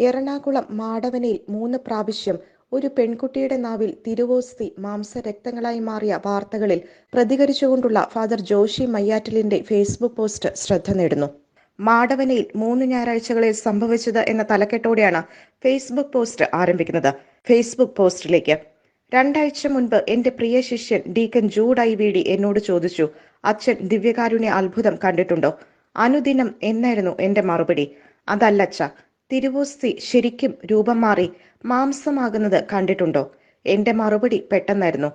എറണാകുളം മാടവനയിൽ മൂന്ന് പ്രാവശ്യം ഒരു പെൺകുട്ടിയുടെ നാവിൽ തിരുവോസ്തി മാംസരക്തങ്ങളായി മാറിയ വാർത്തകളിൽ പ്രതികരിച്ചുകൊണ്ടുള്ള ഫാദർ ജോഷി മയ്യാറ്റലിന്റെ ഫേസ്ബുക്ക് പോസ്റ്റ് ശ്രദ്ധ നേടുന്നു. മാടവനയിൽ മൂന്ന് ഞായറാഴ്ചകളിൽ സംഭവിച്ചത് എന്ന തലക്കെട്ടോടെയാണ് ഫേസ്ബുക്ക് പോസ്റ്റ് ആരംഭിക്കുന്നത്. ഫേസ്ബുക്ക് പോസ്റ്റിലേക്ക് രണ്ടാഴ്ച മുൻപ് എന്റെ പ്രിയ ശിഷ്യൻ deacon Jude I V D എന്നോട് ചോദിച്ചു. അച്ഛൻ ദിവ്യകാരുണ്യ അത്ഭുതം കണ്ടിട്ടുണ്ടോ? അനുദിനം എന്നായിരുന്നു എന്റെ മറുപടി. അതല്ലച്ച തിരുവോസ്തി ശരിക്കും രൂപം മാറി മാംസമാകുന്നത് കണ്ടിട്ടുണ്ടോ? എന്റെ മറുപടി പെട്ടെന്നായിരുന്നു.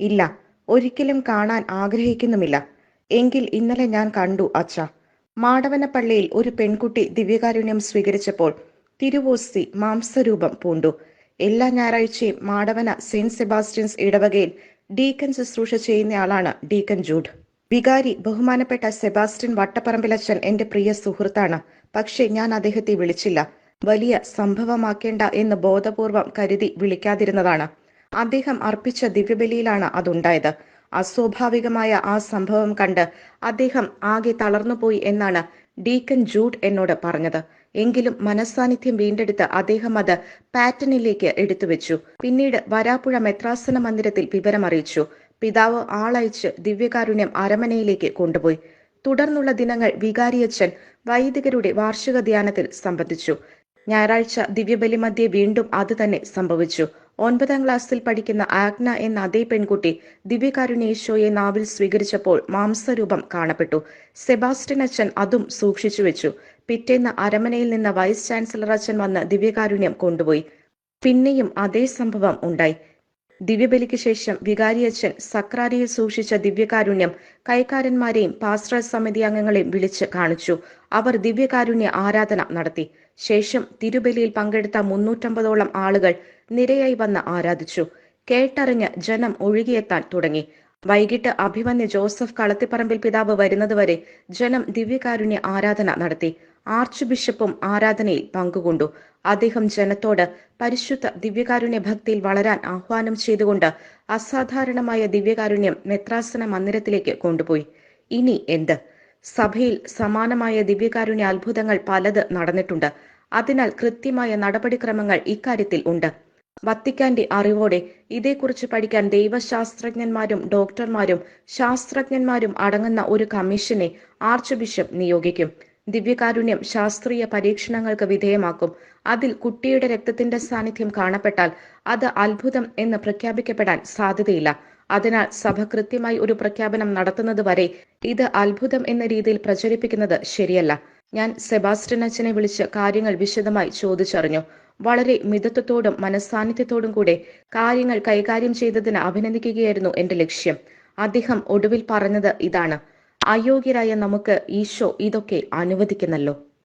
ഇല്ല ഒരിക്കലും കാണാൻ ആഗ്രഹിക്കുന്നുമില്ല. എങ്കിൽ ഇന്നലെ ഞാൻ കണ്ടു അച്ഛ. മാടവനപ്പള്ളിയിൽ ഒരു പെൺകുട്ടി ദിവ്യകാരുണ്യം സ്വീകരിച്ചപ്പോൾ തിരുവോസ്തി മാംസരൂപം പൂണ്ടു. എല്ലാ ഞായറാഴ്ചയും മാടവന സെയിന്റ് സെബാസ്റ്റ്യൻസ് ഇടവകയിൽ ഡീക്കൻ ശുശ്രൂഷ ചെയ്യുന്നയാളാണ് ഡീക്കൻ ജൂഡ്. വികാരി ബഹുമാനപ്പെട്ട സെബാസ്റ്റ്യൻ വട്ടപ്പറമ്പിലച്ചൻ എന്റെ പ്രിയ സുഹൃത്താണ്. പക്ഷേ ഞാൻ അദ്ദേഹത്തെ വിളിച്ചില്ല. വലിയ സംഭവമാക്കേണ്ട എന്ന് ബോധപൂർവം കരുതി വിളിക്കാതിരുന്നതാണ്. അദ്ദേഹം അർപ്പിച്ച ദിവ്യബലിയിലാണ് അതുണ്ടായത്. അസ്വാഭാവികമായ ആ സംഭവം കണ്ട് അദ്ദേഹം ആകെ തളർന്നുപോയി എന്നാണ് ഡീക്കൻ ജൂഡ് എന്നോട് പറഞ്ഞത്. എങ്കിലും മനസാന്നിധ്യം വീണ്ടെടുത്ത് അദ്ദേഹം അത് പാറ്റനിലേക്ക് എടുത്തുവെച്ചു. പിന്നീട് വരാപ്പുഴ മെത്രാസന മന്ദിരത്തിൽ വിവരമറിയിച്ചു. പിതാവ് ആളയച്ച് ദിവ്യകാരുണ്യം അരമനയിലേക്ക് കൊണ്ടുപോയി. തുടർന്നുള്ള ദിനങ്ങൾ വികാരിയച്ഛൻ വൈദികരുടെ വാർഷിക ധ്യാനത്തിൽ സംബന്ധിച്ചു. ഞായറാഴ്ച ദിവ്യബലി മധ്യേ വീണ്ടും അത് തന്നെ സംഭവിച്ചു. ഒൻപതാം ക്ലാസ്സിൽ പഠിക്കുന്ന ആഗ്ന എന്ന അതേ പെൺകുട്ടി ദിവ്യകാരുണ്യേശോയെ നാവിൽ സ്വീകരിച്ചപ്പോൾ മാംസരൂപം കാണപ്പെട്ടു. സെബാസ്റ്റ്യൻ അച്ഛൻ അതും സൂക്ഷിച്ചു വെച്ചു. പിറ്റേന്ന് അരമനയിൽ നിന്ന് വൈസ് ചാൻസലർ അച്ഛൻ വന്ന് ദിവ്യകാരുണ്യം കൊണ്ടുപോയി. പിന്നെയും അതേ സംഭവം ഉണ്ടായി. ദിവ്യബലിക്ക് ശേഷം വികാരിയച്ഛൻ സക്രാരിയിൽ സൂക്ഷിച്ച ദിവ്യകാരുണ്യം കൈക്കാരന്മാരെയും പാസ്റ്റർ സമിതി അംഗങ്ങളെയും വിളിച്ച് കാണിച്ചു. അവർ ദിവ്യകാരുണ്യ ആരാധന നടത്തി. ശേഷം തിരുബലിയിൽ പങ്കെടുത്ത മുന്നൂറ്റമ്പതോളം ആളുകൾ നിരയായി വന്ന് ആരാധിച്ചു. കേട്ടറിഞ്ഞ് ജനം ഒഴുകിയെത്താൻ തുടങ്ങി. വൈകിട്ട് അഭിമന്യ ജോസഫ് കളത്തിപ്പറമ്പിൽ പിതാവ് വരുന്നതുവരെ ജനം ദിവ്യകാരുണ്യ ആരാധന നടത്തി. ആർച്ച് ബിഷപ്പും ആരാധനയിൽ പങ്കുകൊണ്ടു. അദ്ദേഹം ജനത്തോട് പരിശുദ്ധ ദിവ്യകാരുണ്യ ഭക്തിയിൽ വളരാൻ ആഹ്വാനം ചെയ്തുകൊണ്ട് അസാധാരണമായ ദിവ്യകാരുണ്യം മെത്രാസന മന്ദിരത്തിലേക്ക് കൊണ്ടുപോയി. ഇനി എന്ത്? സഭയിൽ സമാനമായ ദിവ്യകാരുണ്യ അത്ഭുതങ്ങൾ പലത് നടന്നിട്ടുണ്ട്. അതിനാൽ കൃത്യമായ നടപടിക്രമങ്ങൾ ഇക്കാര്യത്തിൽ ഉണ്ട്. വത്തിക്കാന്റെ അറിവോടെ ഇതേക്കുറിച്ച് പഠിക്കാൻ ദൈവശാസ്ത്രജ്ഞന്മാരും ഡോക്ടർമാരും ശാസ്ത്രജ്ഞന്മാരും അടങ്ങുന്ന ഒരു കമ്മീഷനെ ആർച്ച് ബിഷപ്പ് നിയോഗിക്കും. ദിവ്യകാരുണ്യം ശാസ്ത്രീയ പരീക്ഷണങ്ങൾക്ക് വിധേയമാക്കും. അതിൽ കുട്ടിയുടെ രക്തത്തിന്റെ സാന്നിധ്യം കാണപ്പെട്ടാൽ അത് അത്ഭുതം എന്ന് പ്രഖ്യാപിക്കപ്പെടാൻ സാധ്യതയില്ല. അതിനാൽ സഭ കൃത്യമായി ഒരു പ്രഖ്യാപനം നടത്തുന്നത് വരെ ഇത് അത്ഭുതം എന്ന രീതിയിൽ പ്രചരിപ്പിക്കുന്നത് ശരിയല്ല. ഞാൻ സെബാസ്റ്റ്യൻ അച്ഛനെ വിളിച്ച് കാര്യങ്ങൾ വിശദമായി ചോദിച്ചറിഞ്ഞു. വളരെ മിതത്വത്തോടും മനസ്സാന്നിധ്യത്തോടും കൂടെ കാര്യങ്ങൾ കൈകാര്യം ചെയ്തതിന് അഭിനന്ദിക്കുകയായിരുന്നു എന്റെ ലക്ഷ്യം. അദ്ദേഹം ഒടുവിൽ പറഞ്ഞത് ഇതാണ്. അയോഗ്യരായ നമുക്ക് ഈശോ ഇതൊക്കെ അനുവദിക്കുന്നല്ലോ.